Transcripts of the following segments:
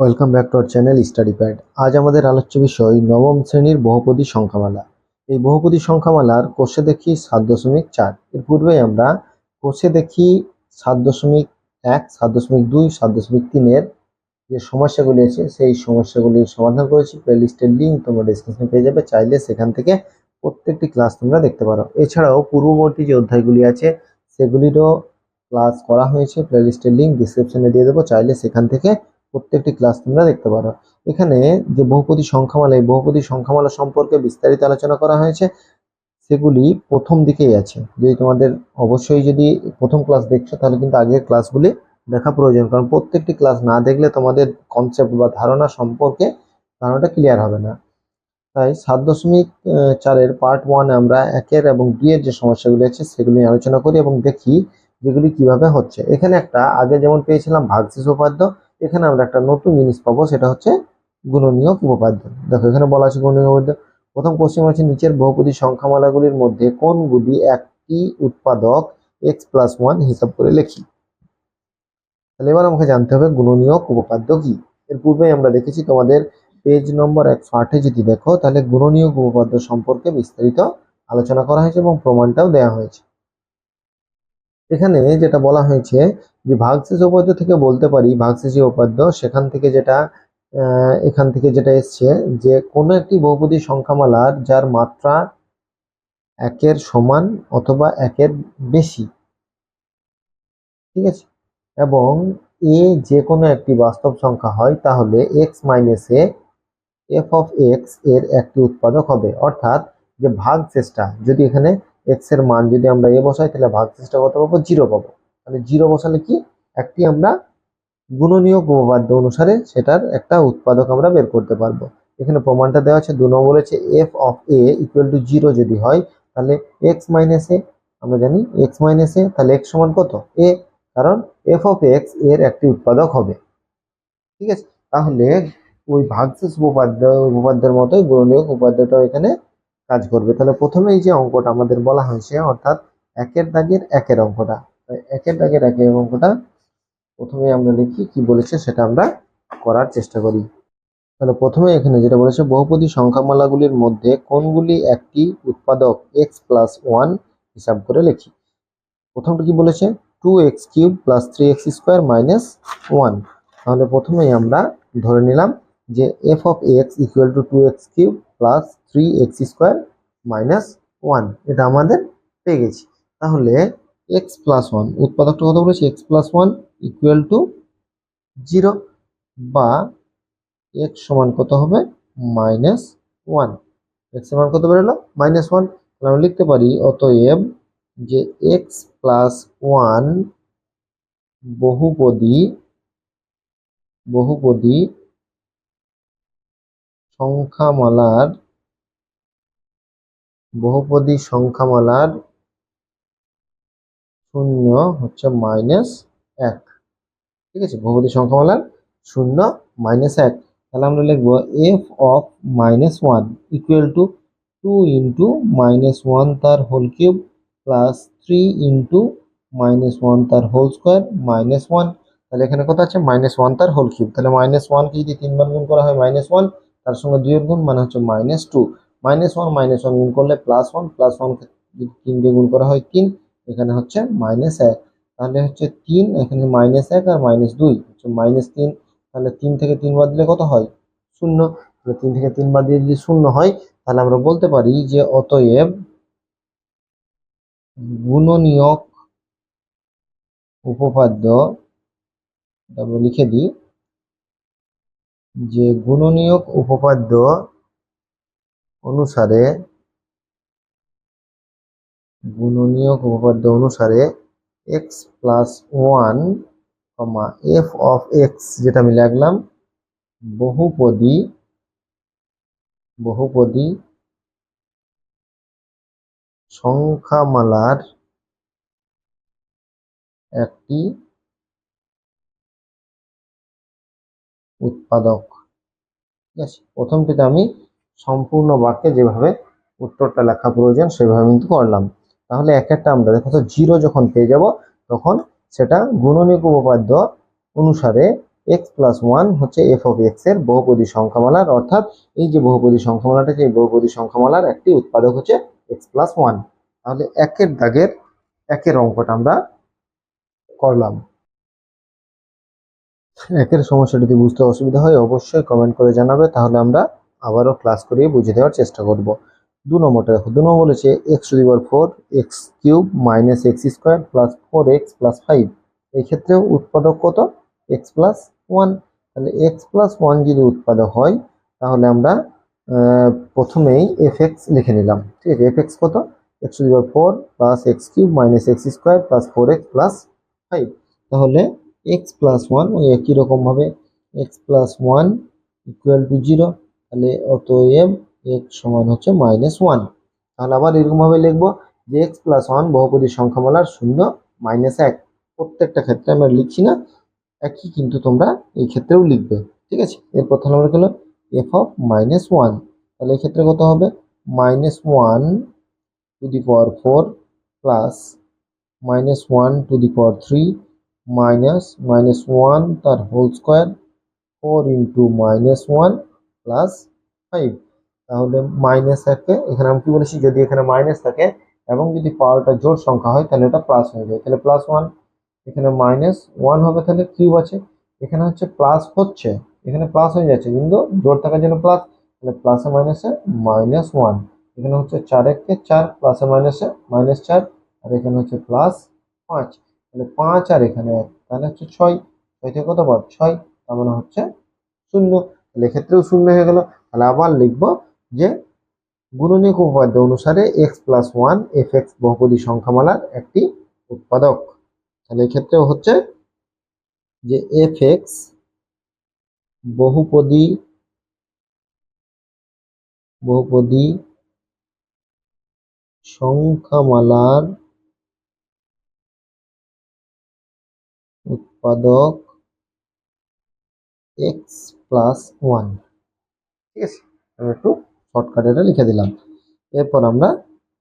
Welcome back to our channel study pad আজ আমাদের আলোচ্য বিষয় নবম শ্রেণির বহুপদী সংখ্যামালা। এই বহুপদী সংখ্যামালার কোষে দেখি সাত দশমিক চার। এর পূর্বে আমরা কোষে দেখি সাত দশমিক এক, সাত দশমিক দুই, সাত দশমিক তিনের যে সমস্যাগুলি আছে, সেই সমস্যাগুলির সমাধান করেছি। প্লেলিস্টের লিঙ্ক তোমরা ডিসক্রিপশনে পেয়ে যাবে। চাইলে সেখান থেকে প্রত্যেকটি ক্লাস তোমরা দেখতে পারো। এছাড়াও পূর্ববর্তী যে অধ্যায়গুলি আছে, সেগুলিরও ক্লাস করা হয়েছে। প্লেলিস্টের লিঙ্ক ডিসক্রিপশনে দিয়ে দেবো। চাইলে সেখান থেকে প্রত্যেকটি ক্লাস তোমরা দেখতে পারো। এখানে যে বহুপদী সংখ্যামালা, এই বহুপদী সংখ্যামালা সম্পর্কে বিস্তারিত আলোচনা করা হয়েছে, সেগুলি প্রথম দিকেই আছে। যদি তোমাদের অবশ্যই যদি প্রথম ক্লাস দেখছ, তাহলে কিন্তু আগের ক্লাসগুলি দেখা প্রয়োজন। কারণ প্রত্যেকটি ক্লাস না দেখলে তোমাদের কনসেপ্ট বা ধারণা সম্পর্কে ধারণাটা ক্লিয়ার হবে না। তাই সাত দশমিক চারের পার্ট ওয়ানে আমরা একের এবং দুইয়ের যে সমস্যাগুলি আছে, সেগুলি আলোচনা করি এবং দেখি যেগুলি কীভাবে হচ্ছে। এখানে একটা, আগে যেমন পেয়েছিলাম ভাগশেষ উপাদ্য এখানে আমরা একটা নতুন জিনিস পাবো, সেটা হচ্ছে গুণনীয় উপপাদ্য। দেখো, এখানে বলা আছে গুণনীয় উপপাদ্য। প্রথম কোশ্চেন হচ্ছে নিচের বহুপদী সংখ্যামালাগুলির মধ্যে কোনগুলি একটি উৎপাদক এক্স প্লাস ওয়ান হিসাব করে লিখি? তাহলে এবার আমাকে জানতে হবে গুণনীয়ক উপপাদ্য কি? এর পূর্বে আমরা দেখেছি তোমাদের পেজ নম্বর একশো আটে যদি দেখো, তাহলে গুণনীয়ক উপপাদ্য সম্পর্কে বিস্তারিত আলোচনা করা হয়েছে এবং প্রমাণটাও দেওয়া হয়েছে। এখানে যেটা বলা হয়েছে যে ভাগশেষ উপাদ্য থেকে বলতে পারি, ভাগশেষী উপাদ্য, সেখান থেকে যেটা এখান থেকে যেটা এসছে যে কোনো একটি বহুপদী সংখ্যামালার যার মাত্রা একের সমান অথবা একের বেশি। ঠিক আছে? এবং এ যে কোনো একটি বাস্তব সংখ্যা হয়, তাহলে x minus a f of এক্সের একটি উৎপাদক হবে। অর্থাৎ যে ভাগ শেষটা যদি এখানে এক্সের মান যদি আমরা এ বসাই, তাহলে ভাগ শেষটা কত পাবো? জিরো পাবো। তাহলে জিরো বসালে কি? একটি আমরা গুণনীয় উপপাদ্য অনুসারে সেটার একটা উৎপাদক আমরা বের করতে পারব। এখানে প্রমাণটা দেওয়া আছে, দু নম্বর বলেছে f of a equal to zero যদি হয়, তাহলে এক্স মাইনাস এ আমরা জানি এক্স মাইনাস এ তাহলে এক্স সমান কত? এ কারণ এফ অফ এক্সের একটি উৎপাদক হবে। ঠিক আছে? তাহলে ওই ভাগশেষ উপপাদ্য, উপপাদ্যের মতোই গুণনীয় উপাদ্যটাও এখানে কাজ করবে। তাহলে প্রথমে এই যে অঙ্কটা আমাদের বলা হয়েছে, অর্থাৎ একের দাগের একের অঙ্কটা। একের দাগের একের অঙ্কটা প্রথমে আমরা লিখি, কি বলেছে সেটা আমরা করার চেষ্টা করি। তাহলে প্রথমে এখানে যেটা বলেছে, বহুপদী সংখ্যামালাগুলির মধ্যে কোনগুলি একটি উৎপাদক এক্স প্লাস ওয়ান হিসাব করে লিখি। প্রথমটা কি বলেছে? Two x cube plus three x square minus one তাহলে প্রথমেই আমরা ধরে নিলাম যে f of x equal to two x cube plus three x square minus one এটা আমাদের পেয়ে গেছি। তাহলে এক্স প্লাস ওয়ান উৎপাদকটা কত বলেছে? X plus one equal to zero বা এক্স সমান কত হবে? মাইনাস ওয়ান এক্স সমান কত বেরোলো? মাইনাস ওয়ান আমরা লিখতে পারি, অতএব যে এক্স প্লাস ওয়ান বহুপদী বহুপদী সংখ্যামালার, বহুপদী সংখ্যামালার শূন্য হচ্ছে মাইনাস এক। ঠিক আছে? বহুপদী সংখ্যামালার শূন্য মাইনাস এক। তাহলে আমরা লিখব f of minus one equal to two into minus one তার whole cube plus three into minus one তার হোল স্কোয়ার মাইনাস ওয়ান তাহলে এখানে কত আছে মাইনাস ওয়ান তার হোল কিউব তাহলে মাইনাস ওয়ানকে যদি তিনবার গুণ করা হয় মাইনাস ওয়ান তার সঙ্গে দুইয়ের গুণ মানে হচ্ছে minus two minus one minus one গুণ করলে প্লাস ওয়ান প্লাস ওয়ান যদি তিন দিয়ে গুণ করা হয় তিন, এখানে হচ্ছে মাইনাস এক। তাহলে হচ্ছে তিন, এখানে মাইনাস এক আর মাইনাস দুই। হচ্ছে মাইনাস তিন, তাহলে তিন থেকে তিন বাদ দিলে কত হয়? শূন্য। তাহলে তিন থেকে তিন বাদ দিয়ে যদি শূন্য হয়, তাহলে আমরা বলতে পারি যে অতএব গুণনীয়ক উপপাদ্য লিখে দিই। যে গুণনীয়ক উপপাদ্য অনুসারে, গুণনীয়ক উপপাদ্য অনুসারে x plus one comma f of x যেটা আমি লিখলাম, বহুপদী বহুপদী সংখ্যামালার একটি উৎপাদক। ঠিক আছে? প্রথমটিতে আমি সম্পূর্ণ বাক্যে যেভাবে উত্তরটা লেখা প্রয়োজন, সেভাবে কিন্তু করলাম। তাহলে এক একটা আমরা দেখো তো জিরো যখন পেয়ে যাব, তখন সেটা গুণনীয়ক উপপাদ্য অনুসারে এক্স প্লাস ওয়ান হচ্ছে এফ অফ এক্সের বহুপদী সংখ্যামালার। অর্থাৎ এই যে বহুপদী সংখ্যামালাটা যে বহুপদী সংখ্যামালার একটি উৎপাদক হচ্ছে এক্স প্লাস ওয়ান তাহলে একের দাগের, একের অঙ্কটা আমরা করলাম। একের সমস্যা যদি বুঝতে অসুবিধা হয়, অবশ্যই কমেন্ট করে জানাবে, তাহলে আমরা আবারও ক্লাস করিয়ে বুঝে দেওয়ার চেষ্টা করব। দু নম্বরটা দেখো, দু নম্বর বলেছে x to the power four x cube minus x square plus four x plus five এই ক্ষেত্রেও উৎপাদক কত? এক্স প্লাস ওয়ান তাহলে এক্স প্লাস ওয়ান যদি উৎপাদক হয়, তাহলে আমরা প্রথমেই এফ এক্স লিখে নিলাম। ঠিক আছে এফ এক্স কত? X to the power four plus x cube minus x square plus four x plus five তাহলে এক্স প্লাস ওয়ান ওই একই রকমভাবে x plus one equal to zero তাহলে অতএব এক্স সমান হচ্ছে মাইনাস ওয়ান তাহলে আবার এরকমভাবে লিখব যে এক্স প্লাস ওয়ান বহুপদী সংখ্যামালার শূন্য মাইনাস এক। প্রত্যেকটা ক্ষেত্রে আমরা লিখছি না, একই কিন্তু তোমরা এই ক্ষেত্রেও লিখবে, ঠিক আছে? এরপর তাহলে আমরা হলো? এফ অফ মাইনাস ওয়ান তাহলে এই ক্ষেত্রে কত হবে? Minus one to the power four plus minus one to the power three minus minus one তার whole square, four into minus one plus five. তাহলে মাইনাস থাকে এখানে আমি কি বলেছি? যদি এখানে মাইনাস থাকে এবং যদি পাওয়ারটা জোড় সংখ্যা হয়, তাহলে এটা প্লাস হয়ে যায়। তাহলে প্লাস ওয়ান, এখানে মাইনাস ওয়ান হবে, তাহলে কিউব আছে। এখানে হচ্ছে প্লাস হচ্ছে, এখানে প্লাস হয়ে যাচ্ছে, কিন্তু জোড় থাকার জন্য প্লাস, তাহলে প্লাসে মাইনাসে মাইনাস ওয়ান। এখানে হচ্ছে চার এককে চার, প্লাসে মাইনাসে মাইনাস চার, আর এখানে হচ্ছে প্লাস পাঁচ। তাহলে পাঁচ আর এখানে এক, তাহলে হচ্ছে ছয়। ছয় থেকে কত পাঁচ ছয়, তার মানে হচ্ছে শূন্য। তাহলে এক্ষেত্রেও শূন্য হয়ে গেল। তাহলে আবার লিখব যে গুণনীয়ক উপপাদ্য অনুসারে x plus one f x বহুপদী সংখ্যামালার একটি উৎপাদক। তাহলে এক্ষেত্রেও হচ্ছে যে এফ এক্স বহুপদী বহুপদী সংখ্যামালার উৎপাদক এক্স প্লাস ওয়ান ঠিক আছে? আমি একটু শর্টকাটে এটা লিখে দিলাম। এরপর আমরা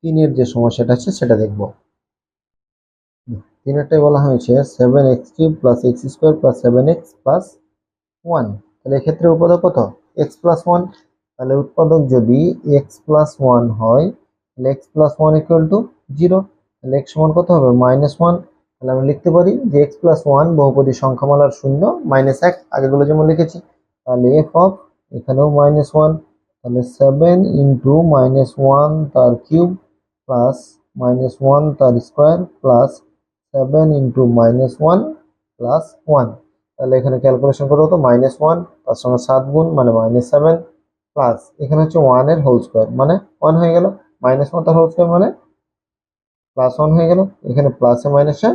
তিনের যে সমস্যাটা আছে, সেটা দেখব। তিনেরটাই বলা হয়েছে seven x cube plus x square plus seven x plus one তাহলে এক্ষেত্রে উৎপাদক কত? এক্স প্লাস ওয়ান তাহলে উৎপাদক যদি এক্স প্লাস ওয়ান হয়, তাহলে x plus one equal to zero তাহলে এক্স সমান কত হবে? মাইনাস ওয়ান তাহলে আমরা লিখতে পারি যে এক্স প্লাস ওয়ান বহুপদী সংখ্যামালার শূন্য মাইনাস এক আগেগুলো যেমন লিখেছি, তাহলে এফ অফ এখানেও মাইনাস ওয়ান তাহলে সেভেন ইন্টু মাইনাস ওয়ান তার কিউব প্লাস মাইনাস ওয়ান তার square plus seven into minus one plus one তাহলে এখানে ক্যালকুলেশন করব তো মাইনাস ওয়ান তার সঙ্গে সাত গুণ মানে মাইনাস সেভেন প্লাস এখানে হচ্ছে ওয়ানের হোল স্কোয়ার মানে ওয়ান হয়ে গেল। মাইনাস ওয়ান তার হোল স্কোয়ার মানে প্লাস ওয়ান হয়ে গেল। এখানে প্লাসে মাইনাসে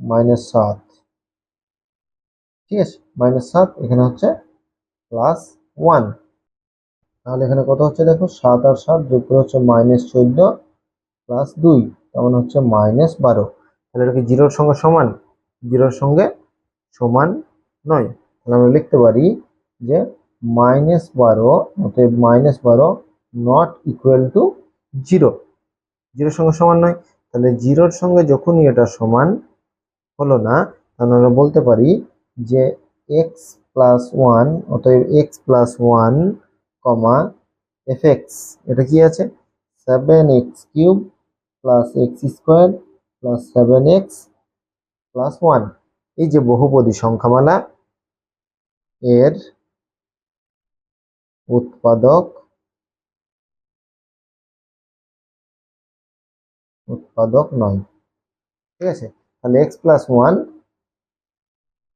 মাইনাস সাত। ঠিক আছে? মাইনাস সাত, এখানে হচ্ছে প্লাস ওয়ান তাহলে এখানে কত হচ্ছে দেখো? সাত আর সাত যোগ করে হচ্ছে মাইনাস চোদ্দ প্লাস দুই তেমন হচ্ছে মাইনাস বারো। তাহলে এটা কি জিরোর সঙ্গে সমান? জিরোর সঙ্গে সমান নয়। তাহলে আমরা লিখতে পারি যে মাইনাস বারো, অতএব মাইনাস বারো নট ইকুয়াল টু জিরো জিরোর সঙ্গে সমান নয়। তাহলে জিরোর সঙ্গে যখনই এটা সমান হলো না, তাহলে আমরা বলতে পারি যে এক্স প্লাস ওয়ান অতএব x plus one comma f x এটা কি আছে? Seven x cube plus x square plus seven x plus one এই যে বহুপদী সংখ্যামালা, এর উৎপাদক উৎপাদক নয়। ঠিক আছে? তাহলে x plus one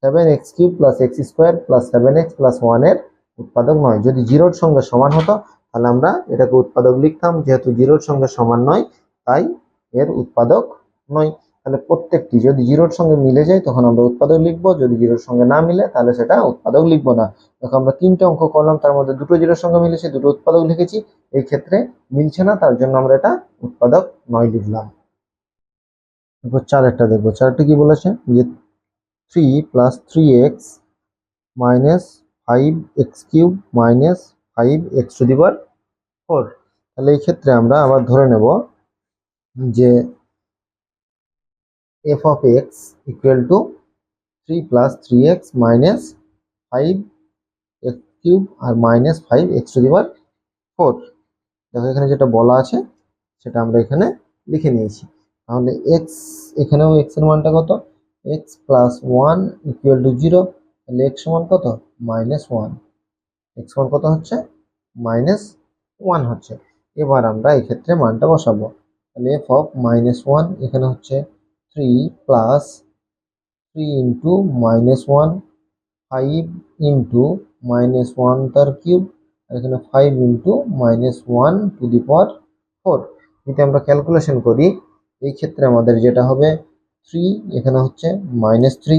seven x cube plus x square plus seven x plus ওয়ানের উৎপাদক নয়। যদি জিরোর সঙ্গে সমান হতো, তাহলে আমরা এটাকে উৎপাদক লিখতাম। যেহেতু জিরোর সঙ্গে সমান নয়, তাই এর উৎপাদক নয়। তাহলে প্রত্যেকটি যদি জিরোর সঙ্গে মিলে যায়, তখন আমরা উৎপাদক লিখব। যদি জিরোর সঙ্গে না মিলে, তাহলে সেটা উৎপাদক লিখব না। দেখো আমরা তিনটে অঙ্ক করলাম, তার মধ্যে দুটো জিরোর সঙ্গে মিলেছে, দুটো উৎপাদক লিখেছি। এই ক্ষেত্রে মিলছে না, তার জন্য আমরা এটা উৎপাদক নয় লিখলাম। এরপর চারেরটা দেখব। চারটা কি বলেছে? যে three plus three x minus five x cube minus five x to the power four তাহলে এই ক্ষেত্রে আমরা আবার ধরে নেব যে f of x equal to three plus three x minus five x cube R minus five x to the power four দেখো এখানে যেটা বলা আছে, সেটা আমরা এখানে লিখে নিয়েছি। তাহলে এক্স এখানেও এক্সের মানটা কত? X plus one equal to zero তাহলে এক্স সমান কত? মাইনাস ওয়ান এক্স সমান কত হচ্ছে? মাইনাস ওয়ান হচ্ছে। এবার আমরা এক্ষেত্রে মানটা বসাবো। তাহলে এফ অফ মাইনাস ওয়ান এখানে হচ্ছে three plus three into minus one five into minus one তার কিউব আর এখানে five into minus one to the power four যদি আমরা ক্যালকুলেশন করি এই ক্ষেত্রে আমাদের যেটা হবে থ্রি এখানে হচ্ছে মাইনাস থ্রি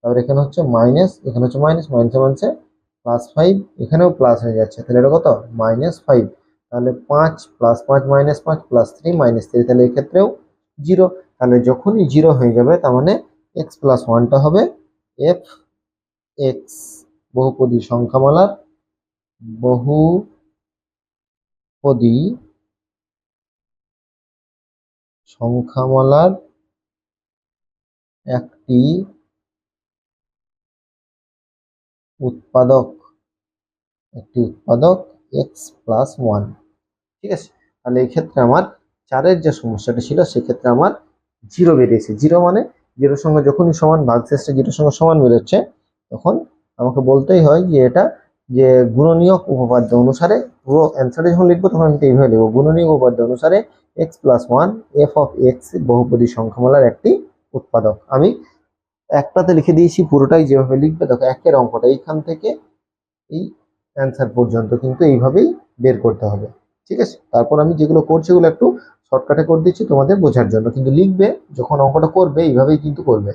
তারপর এখানে হচ্ছে মাইনাস এখানে হচ্ছে মাইনাস মাইনাসে মাইনাসে প্লাস ফাইভ এখানেও প্লাস হয়ে যাচ্ছে। তাহলে এটা কত? মাইনাস ফাইভ তাহলে পাঁচ প্লাস পাঁচ মাইনাস পাঁচ প্লাস থ্রি মাইনাস থ্রি তাহলে এক্ষেত্রেও জিরো তাহলে যখনই জিরো হয়ে যাবে, তার মানে এক্স প্লাস ওয়ানটা হবে এফ এক্স বহুপদী সংখ্যামালার বহুপদী সংখ্যামালার একটি উৎপাদক একটি উৎপাদক এক্স প্লাস ওয়ান ঠিক আছে? তাহলে এই ক্ষেত্রে আমার চারের যে সমস্যাটা ছিল, সেক্ষেত্রে আমার জিরো বেরিয়েছে। জিরো মানে জিরোর সঙ্গে যখনই সমান, ভাগশেষটা জিরোর সঙ্গে সমান বেরোচ্ছে, তখন আমাকে বলতেই হয় যে এটা যে গুণনীয়ক উপপাদ্য অনুসারে পুরো অ্যান্সারে যখন লিখব তখন আমি এইভাবে লিখব। গুণনীয়ক উপপাদ্য অনুসারে x plus one f of x বহুপদী সংখ্যামালার একটি উৎপাদক। আমি একটাতে লিখে দিয়েছি, পুরোটাই যেভাবে লিখবে, দেখো একের অঙ্কটা এইখান থেকে এই অ্যান্সার পর্যন্ত কিন্তু এইভাবেই বের করতে হবে। ঠিক আছে? তারপর আমি যেগুলো করছি ওগুলো একটু শর্টকাটে করে দিচ্ছি তোমাদের বোঝার জন্য। কিন্তু লিখবে, যখন অঙ্কটা করবে, এইভাবেই কিন্তু করবে।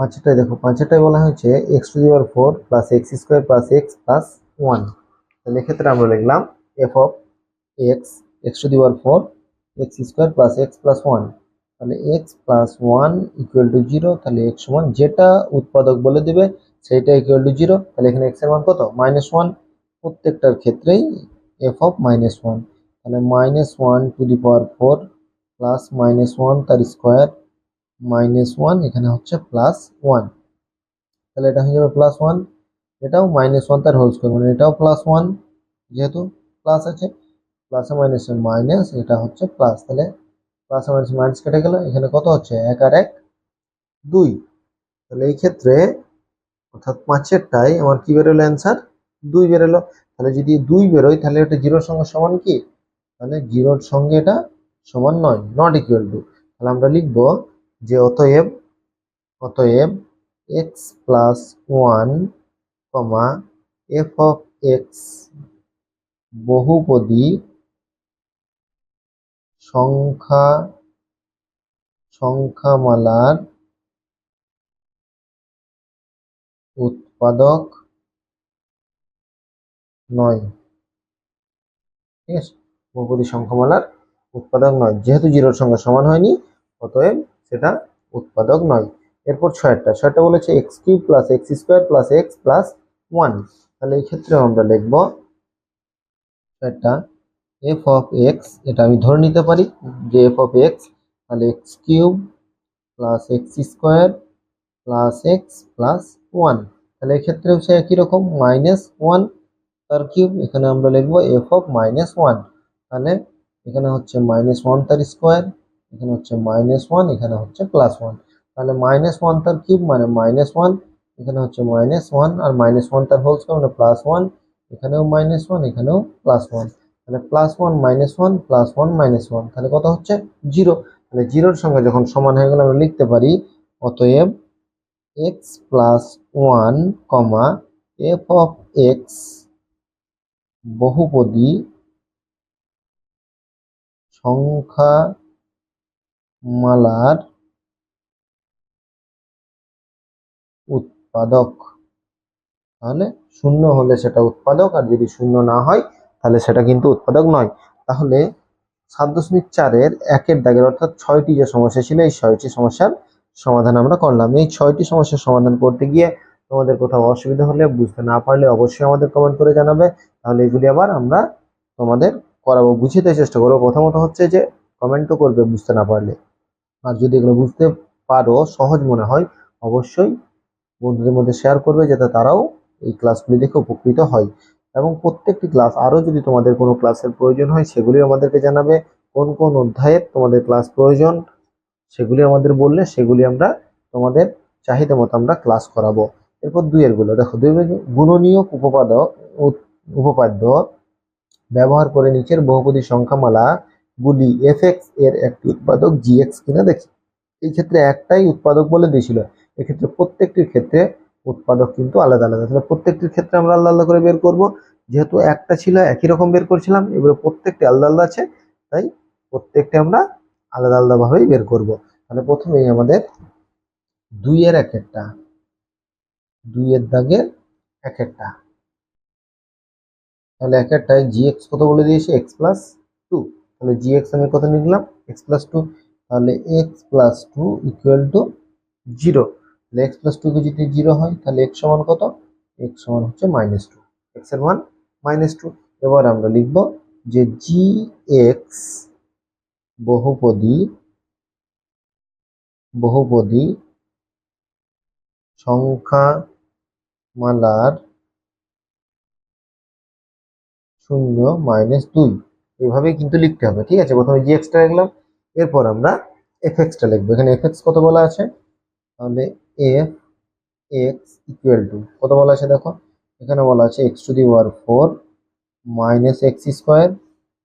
পাঁচটায় দেখো পাঁচটায় বলা হয়েছে x to the power four plus x square plus x plus one তাহলে এক্ষেত্রে আমরা লিখলাম f of x x to the power four x square plus x plus one তাহলে x plus one equal to zero তাহলে x সমান যেটা উৎপাদক বলে দেবে সেইটা ইকুয়াল টু জিরো তাহলে এখানে এক্সের মান কত? মাইনাস ওয়ান প্রত্যেকটার ক্ষেত্রেই এফ অফ মাইনাস ওয়ান তাহলে minus one to the power four plus minus one তার স্কোয়ার মাইনাস ওয়ান এখানে হচ্ছে প্লাস ওয়ান তাহলে এটা হয়ে যাবে প্লাস ওয়ান এটাও মাইনাস ওয়ান তার হোল স্কোয়ার মানে এটাও প্লাস ওয়ান যেহেতু প্লাস আছে প্লাসে মাইনাসে মাইনাস এটা হচ্ছে প্লাস তাহলে প্লাস মাইনাস মাইনাস কেটে গেল। এখানে কত হচ্ছে? এক আর এক, দুই। তাহলে এই ক্ষেত্রে অর্থাৎ পাঁচেরটাই আমার কি বেরোলো অ্যান্সার দুই বেরোলো। তাহলে যদি দুই বেরোয়, তাহলে এটা জিরোর সঙ্গে সমান কি? তাহলে জিরোর সঙ্গে এটা সমান নয় নট ইকুয়াল টু তাহলে আমরা লিখব যে অতএব অতএব x plus one comma f of x বহুপদী সংখ্যা, সংখ্যামালার উৎপাদক নয়। ঠিক আছে? বহুপদী সংখ্যামালার উৎপাদক নয়। যেহেতু জিরোর সঙ্গে সমান হয়নি, অতএব সেটা উৎপাদক নয়। এরপর ছয়টা ছয়টা বলেছে x cube plus x square plus x plus one তাহলে এই ক্ষেত্রে আমরা লিখব ছয়টা এফ অফ এক্স এটা আমি ধরে নিতে পারি যে এফ অফ এক্স তাহলে x cube plus x square plus x plus one তাহলে এক্ষেত্রে হচ্ছে একই রকম মাইনাস ওয়ান তার কিউব এখানে আমরা লিখব এফ অফ মাইনাস ওয়ান তাহলে এখানে হচ্ছে মাইনাস ওয়ান তার স্কোয়ার এখানে হচ্ছে মাইনাস ওয়ান এখানে হচ্ছে প্লাস ওয়ান তাহলে মাইনাস ওয়ান তার কিউব মানে মাইনাস ওয়ান এখানে হচ্ছে মাইনাস ওয়ান আর মাইনাস ওয়ান তার হোল স্কোয়ার মানে প্লাস ওয়ান এখানেও মাইনাস ওয়ান এখানেও প্লাস ওয়ান তাহলে plus one minus one plus one minus one তাহলে কত হচ্ছে? জিরো তাহলে জিরোর সঙ্গে যখন সমান হয়ে গেলে, আমরা লিখতে পারি, অতএব x plus one comma f of x বহুপদী সংখ্যা মালার উৎপাদক। তাহলে শূন্য হলে সেটা উৎপাদক, আর যদি শূন্য না হয়, তাহলে সেটা কিন্তু উৎপাদক নয়। তাহলে সাত দশমিক চারের একের দাগের অর্থাৎ ছয়টি যে সমস্যা ছিল, এই ছয়টি সমস্যার সমাধান আমরা করলাম। এই ছয়টি সমস্যার সমাধান করতে গিয়ে তোমাদের কোথাও অসুবিধা হলে বুঝতে না পারলে অবশ্যই আমাদের কমেন্ট করে জানাবে। তাহলে এগুলি আবার আমরা তোমাদের করাবো। বুঝিয়ে বুঝিতে চেষ্টা করব। প্রথমত হচ্ছে যে কমেন্টও করবে বুঝতে না পারলে। আর যদি এগুলো বুঝতে পারো, সহজ মনে হয়, অবশ্যই বন্ধুদের মধ্যে শেয়ার করবে যাতে তারাও এই ক্লাসগুলি দেখে উপকৃত হয়। এবং প্রত্যেকটি ক্লাস আরও যদি তোমাদের কোনো ক্লাসের প্রয়োজন হয় সেগুলি আমাদেরকে জানাবে। কোন কোন অধ্যায়ের তোমাদের ক্লাস প্রয়োজন, সেগুলি আমাদের বললে সেগুলি আমরা তোমাদের চাহিদা মতো আমরা ক্লাস করাবো। এরপর দুইয়েরগুলো, দেখো, দুই গুণনীয়ক উপপাদ্য, উপ- উপপাদ্য ব্যবহার করে নিচের বহুপদী সংখ্যামালা গুলি এফ এর একটি উৎপাদক জি এক্স কিনা দেখি। এই ক্ষেত্রে একটাই উৎপাদক বলে দিয়েছিল। এক্ষেত্রে প্রত্যেকটির ক্ষেত্রে উৎপাদক কিন্তু আলাদা আলাদা। তাহলে প্রত্যেকটির ক্ষেত্রে আমরা আলাদা আলাদা করে বের করব। যেহেতু একটা ছিল, একই রকম বের করছিলাম, এবারে প্রত্যেকটি আলাদা আলাদা আছে, তাই প্রত্যেকটি আমরা আলাদা আলাদা ভাবেই বের করব। তাহলে প্রথমেই আমাদের দুইয়ের এক একটা দুইয়ের দাগের এক একটা। তাহলে এক একটায় জি এক্স কত বলে দিয়েছে? এক্স প্লাস তাহলে জি এক্স আমি কত লিখলাম? এক্স প্লাস টু তাহলে x plus two equal to zero তাহলে এক্স প্লাস টুকে যদি জিরো হয়, তাহলে এক্স সমান কত? এক্স সমান হচ্ছে মাইনাস টু এক্সের মান মাইনাস টু এবার আমরা লিখব যে জি এক্স বহুপদী বহুপদী সংখ্যা মালার শূন্য মাইনাস দুই। এইভাবেই কিন্তু লিখতে হবে, ঠিক আছে? প্রথমে জি এক্সটা লিখলাম, এরপর আমরা এফ এক্সটা লিখব। এখানে এফ এক্স কত বলা আছে? তাহলে এফ এক্স ইকুয়াল টু কত বলা আছে দেখো? এখানে বলা আছে x to the power four minus x square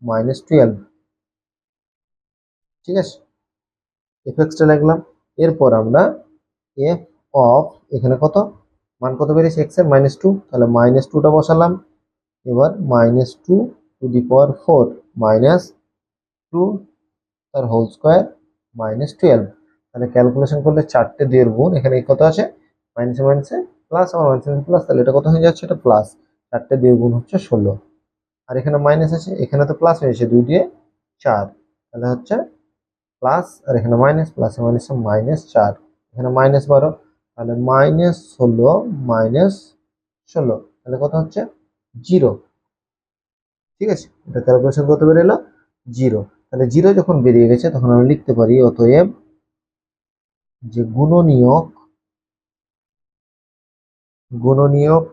minus twelve ঠিক আছে? এফ এক্সটা লিখলাম, এরপর আমরা এফ অফ এখানে কত? মান কত বেরিয়েছে? এক্সের মাইনাস টু তাহলে মাইনাস টুটা বসালাম। এবার minus two to the power four minus two তার হোল স্কোয়ার মাইনাস টুয়েলভ। তাহলে ক্যালকুলেশন করলে চারটে দুইয়ের গুণ, এখানে কত আছে? মাইনাসে মাইনাসে প্লাস আমার মাইনাসে প্লাস, তাহলে এটা কত হয়ে যাচ্ছে? এটা প্লাস। চারটে দুইয়ের গুণ হচ্ছে ষোলো। আর এখানে মাইনাস আছে, এখানে তো প্লাস হয়েছে দুই দিয়ে চার। তাহলে হচ্ছে প্লাস, আর এখানে মাইনাস, প্লাসে মাইনাসে মাইনাস চার। এখানে মাইনাস বারো, তাহলে মাইনাস ষোলো মাইনাস ষোলো। তাহলে কত হচ্ছে? জিরো। ঠিক আছে? এটা ক্যালকুলেশন কত বেরোলো? জিরো তাহলে জিরো যখন বেরিয়ে গেছে, তখন আমরা লিখতে পারি অতএব যে গুণনীয়ক গুণনীয়ক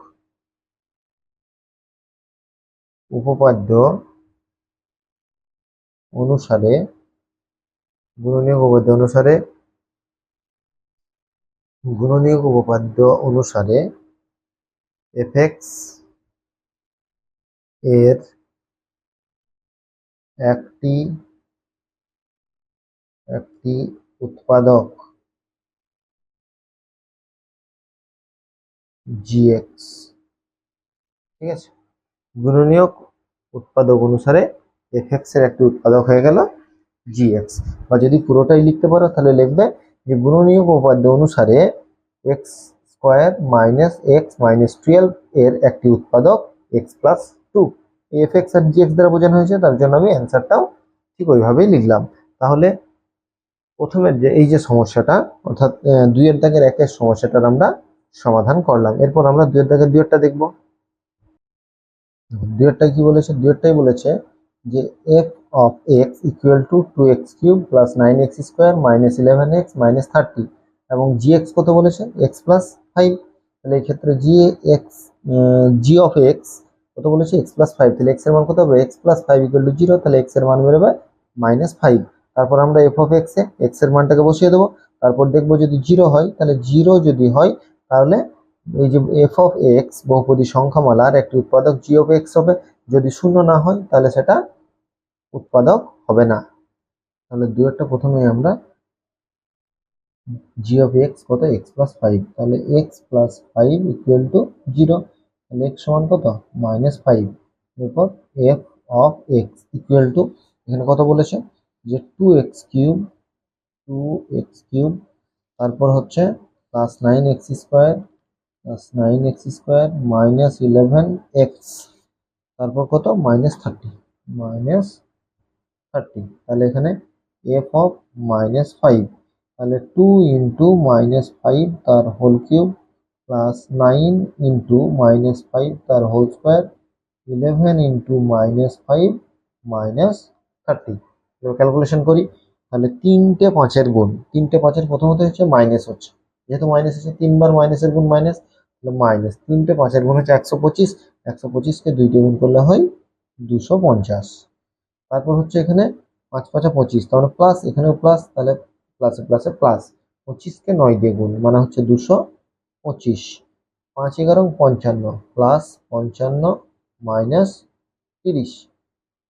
উপপাদ্য অনুসারে, গুণনীয়ক উপপাদ্য অনুসারে, গুণনীয়ক উপপাদ্য অনুসারে এফেক্স এর একটি একটি উৎপাদক জিএক্স ঠিক আছে? গুণনীয়ক উৎপাদক অনুসারে এফএক্স এর একটি উৎপাদক হয়ে গেল জিএক্স বা যদি পুরোটাই লিখতে পারো, তাহলে লিখবে যে গুণনীয়ক উপপাদ্য অনুসারে x square minus x minus twelve এর একটি উৎপাদক x plus two f x আর জিএক্স দ্বারা বোঝানো হয়েছে, তার জন্য আমি অ্যান্সারটাও ঠিক ওইভাবেই লিখলাম। তাহলে প্রথমের যে, এই যে সমস্যাটা, অর্থাৎ দুইয়ের দাগের একের সমস্যাটার আমরা সমাধান করলাম। এরপর আমরা দুইয়ের দাগের দুইয়েরটা দেখব। দুইয়েরটা কি বলেছে? দুইয়েরটাই বলেছে যে f of x equal to two x cube plus nine x square minus eleven x minus thirty এবং জি এক্স কত বলেছে? এক্স প্লাস ফাইভ তাহলে এই ক্ষেত্রে g x g of x কত বলেছে? এক্স প্লাস ফাইভ তাহলে এক্সের মান কত হবে? X plus five equal to zero তাহলে এক্সের মান বেরোবে মাইনাস ফাইভ তারপর আমরা এফ অফ এক্স এ মানটাকে বসিয়ে দেবো। তারপর দেখব যদি জিরো হয়, তাহলে জিরো যদি হয়, তাহলে এই যে এফ অফ এক্স বহুপদী সংখ্যামালার একটি উৎপাদক জি অফ এক্স হবে। যদি শূন্য না হয়, তাহলে সেটা উৎপাদক হবে না। তাহলে দু একটা প্রথমে আমরা জি অফ এক্স কত? এক্স প্লাস ফাইভ তাহলে x plus five equal to zero তাহলে এক্স সমান কত? মাইনাস ফাইভ এরপর f of x equal to এখানে কত বলেছে? যে two x cube two x cube তারপর হচ্ছে plus nine x square plus nine x square minus eleven x তারপর কত? মাইনাস থার্টি মাইনাস থার্টি তাহলে এখানে এফ অফ মাইনাস ফাইভ তাহলে টু ইন্টু মাইনাস ফাইভ তার whole cube plus nine into minus five তার whole square eleven into minus five minus thirty এবার calculation করি, তাহলে তিনটে পাঁচের গুণ, তিনটে পাঁচের প্রথমত হচ্ছে মাইনাস হচ্ছে। যেহেতু মাইনাস আছে তিনবার মাইনাসের গুণ মাইনাস তাহলে মাইনাস তিনটে পাঁচের গুণ হচ্ছে একশো পঁচিশ। একশো পঁচিশকে দুইটে গুণ করলে হয় দুশো পঞ্চাশ। তারপর হচ্ছে এখানে পাঁচ পাঁচা পঁচিশ তাহলে প্লাস এখানেও প্লাস তাহলে প্লাসে প্লাসে প্লাস পঁচিশকে নয় দিয়ে গুণ মানে হচ্ছে দুশো পঁচিশ। পাঁচ এগারো, পঞ্চান্ন। প্লাস পঞ্চান্ন মাইনাস তিরিশ।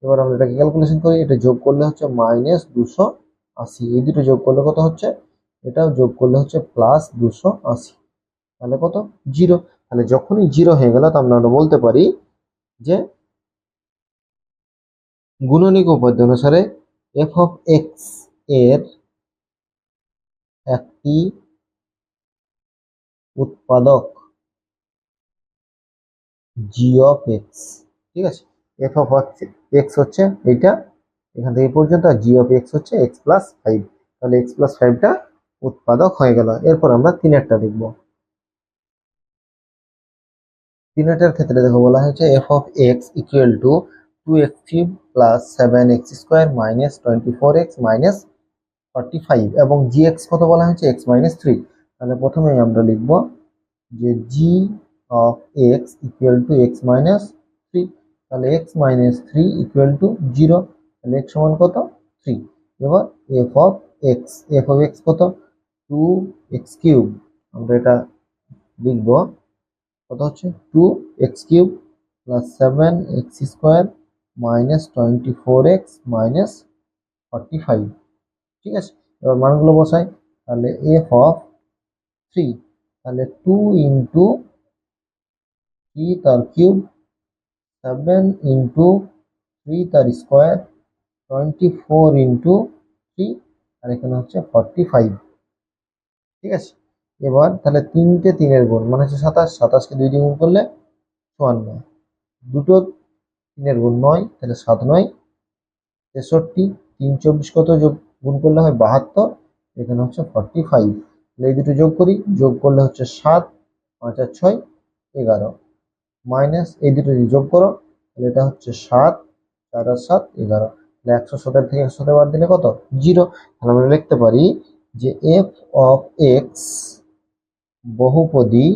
এবার আমরা এটাকে ক্যালকুলেশন করি, এটা যোগ করলে হচ্ছে মাইনাস দুশো আশি। এই দুটো যোগ করলে কত হচ্ছে? এটাও যোগ করলে হচ্ছে প্লাস দুশো আশি। তাহলে কত? জিরো তাহলে যখনই জিরো হয়ে গেল তখন আমরা বলতে পারি যে গুণনিক উপাদ্য অনুসারে এফ অফ এক্সের একটি উৎপাদক জি অফ এক্স ঠিক আছে? এফ অফ এক্স হচ্ছে এইটা এখান থেকে পর্যন্ত, আর জি অফ এক্স হচ্ছে এক্স প্লাস ফাইভ তাহলে এক্স প্লাস ফাইভটা উৎপাদক হয়ে গেল। এরপর আমরা তিনেরটা দেখব। তিনেরটার ক্ষেত্রে দেখো, বলা হয়েছে f of x equal to two x cube plus seven x square minus twenty four x minus forty five এবং জি এক্স কত বলা হয়েছে? এক্স মাইনাস থ্রি তাহলে প্রথমেই আমরা লিখব যে g of x equal to x minus three তাহলে x minus three equal to zero তাহলে এক্স সমান কত? থ্রি এবার f of x f of x কত? টু এক্স কিউব আমরা এটা লিখব। কত হচ্ছে? Two x cube plus seven x square minus twenty four x minus forty five ঠিক আছে? এবার মানগুলো বসাই। তাহলে এফ অফ থ্রি তাহলে টু ইন্টু থ্রি তার কিউব সেভেন ইন্টু থ্রি তার square twenty four into three আর এখানে হচ্ছে ফর্টি ফাইভ ঠিক আছে? এবার তাহলে তিনটে তিনের গুণ মানে হচ্ছে সাতাশ, সাতাশকে দুই গুণ করলে চুয়ান্ন। দুটো তিনের গুণ নয়, তাহলে সাত নয়, তেষট্টি। তিন চব্বিশ কত যোগ, গুণ করলে হয় বাহাত্তর, এখানে হচ্ছে ফর্টি ফাইভ এই দুটো যোগ করি, যোগ করলে হচ্ছে সাত, পাঁচ আর ছয়, এগারো। মাইনাস এই দুটো যোগ করো, তাহলে এটা হচ্ছে সাত, চার আর সাত, এগারো। তাহলে একশো সতেরো থেকে একশো বাদ দিলে কত? জিরো। তাহলে আমরা লিখতে পারি যে এফ অফ এক্স বহুপদী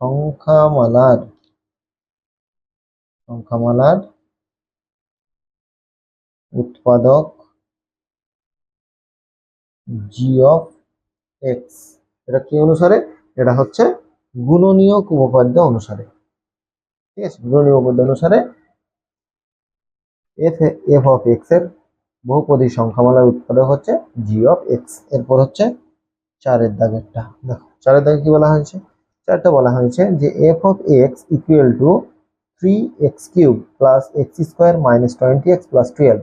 সংখ্যামালার সংখ্যামালার উৎপাদক জি অফ এক্স এটা কি অনুসারে? এটা হচ্ছে গুণনীয়ক উপপাদ্য অনুসারে। ঠিক আছে? গুণনীয় উপপাদ্য অনুসারে এফ এফ অফ এক্সের বহুপদী সংখ্যামালার উৎপাদক হচ্ছে জি অফ এক্স এরপর হচ্ছে চারের দাগেরটা। দেখো, চারের দাগে কি বলা হয়েছে? চারটা বলা হয়েছে যে f of x equal to three x cube plus x square minus twenty x plus twelve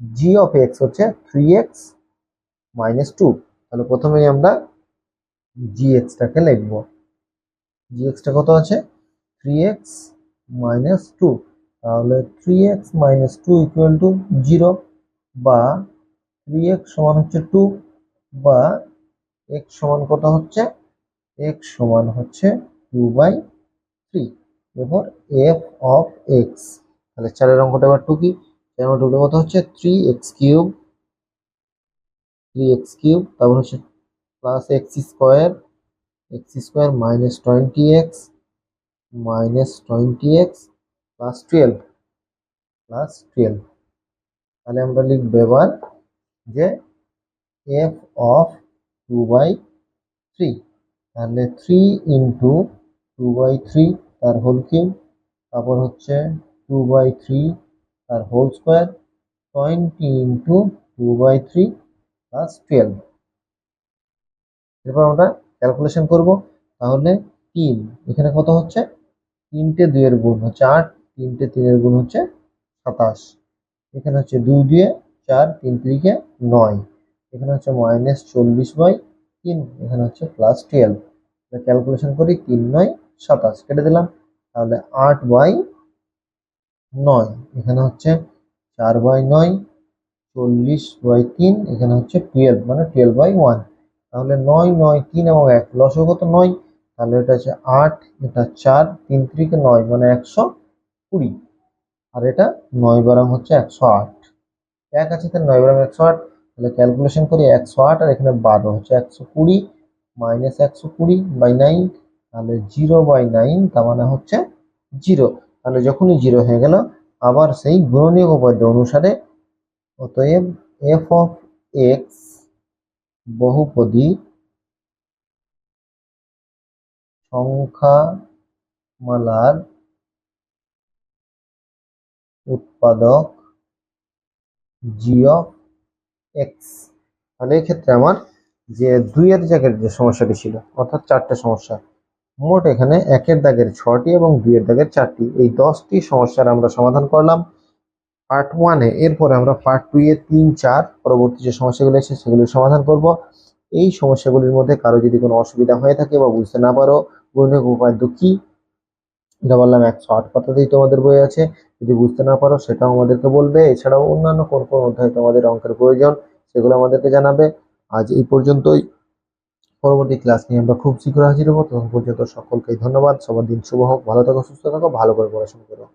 g of x হচ্ছে থ্রি এক্স মাইনাস টু তাহলে প্রথমেই আমরা জি এক্সটাকে লিখব। জি এক্সটা কত আছে? থ্রি এক্স মাইনাস টু তাহলে three x minus two equal to zero বা থ্রি এক্স সমান হচ্ছে টু বা এক্স সমান কত হচ্ছে? এক্স সমান হচ্ছে টু বাই থ্রি এরপর এফ অফ এক্স তাহলে চারের অঙ্কটা এবার টু কি চারের অঙ্কটা কত হচ্ছে? Three x cube three x cube তারপর হচ্ছে plus x square x square minus twenty x minus twenty x plus twelve plus twelve তাহলে আমরা লিখব এবার যে f of two by three তাহলে three into two by three তার whole cube তারপর হচ্ছে টু বাই থ্রি তার whole square twenty into two by three plus twelve এরপর আমরা ক্যালকুলেশন করব। তাহলে তিন, এখানে কত হচ্ছে? তিনটে দুইয়ের গুণ হচ্ছে আট, তিনটে তিনের গুণ হচ্ছে সাতাশ। এখানে হচ্ছে দুই দুয়ে চার, তিন তিরিকে নয়। এখানে হচ্ছে মাইনাস চল্লিশ বাই তিন, এখানে হচ্ছে প্লাস টুয়েলভ ক্যালকুলেশন করি তিন নয়, সাতাশ। কেটে দিলাম। তাহলে আট বাই নয়, এখানে হচ্ছে চার বাই নয় চল্লিশ বাই তিন, এখানে হচ্ছে টুয়েলভ মানে টুয়েলভ বাই ওয়ান তাহলে নয় নয়, তিন এবং এক লসও কত নয়, তাহলে এটা হচ্ছে আট, এটা চার, তিন তিরিকে নয় মানে একশো কুড়ি। আর এটা নয় বারাম হচ্ছে একশো আট। এক আছে তাহলে নয় বারাম একশো আট, তাহলে ক্যালকুলেশন করি একশো আট, আর এখানে বারো হচ্ছে একশো কুড়ি মাইনাস একশো কুড়ি বাই নাইন তাহলে জিরো বাই নাইন তার মানে হচ্ছে জিরো তাহলে যখনই জিরো হয়ে গেল, আবার সেই গুণনীয় উপাদ্য অনুসারে অতএব এফ অফ এক্স বহুপদী সংখ্যামালার উৎপাদক জি অফ এক্স তাহলে ক্ষেত্রে আমার যে দুইয়ের জায়গার যে সমস্যাটি ছিল, অর্থাৎ চারটে সমস্যা, মোট এখানে একের দাগের ছটি এবং দুইয়ের দাগের চারটি, এই দশটি সমস্যার আমরা সমাধান করলাম। পার্ট ওয়ানে এরপরে আমরা পার্ট টু এ তিন, চার পরবর্তী যে সমস্যাগুলো এসে সেগুলির সমাধান করব। এই সমস্যাগুলির মধ্যে কারও যদি কোনো অসুবিধা হয়ে থাকে বা বুঝতে না পারো গণিত উপাদ্য কি এটা বললাম একশো আট পাতাতেই তোমাদের বই আছে। যদি বুঝতে না পারো, সেটাও আমাদেরকে বলবে। এছাড়াও অন্যান্য কোন কোন অধ্যায় তোমাদের অঙ্কের প্রয়োজন, সেগুলো আমাদেরকে জানাবে। আজ এই পর্যন্তই। পরবর্তী ক্লাস নিয়ে আমরা খুব শীঘ্র হাজির হব। তখন পর্যন্ত সকলকে ধন্যবাদ। সবার দিন শুভ হোক, ভালো থাকো, সুস্থ থাকো, ভালো করে পড়াশোনা করো।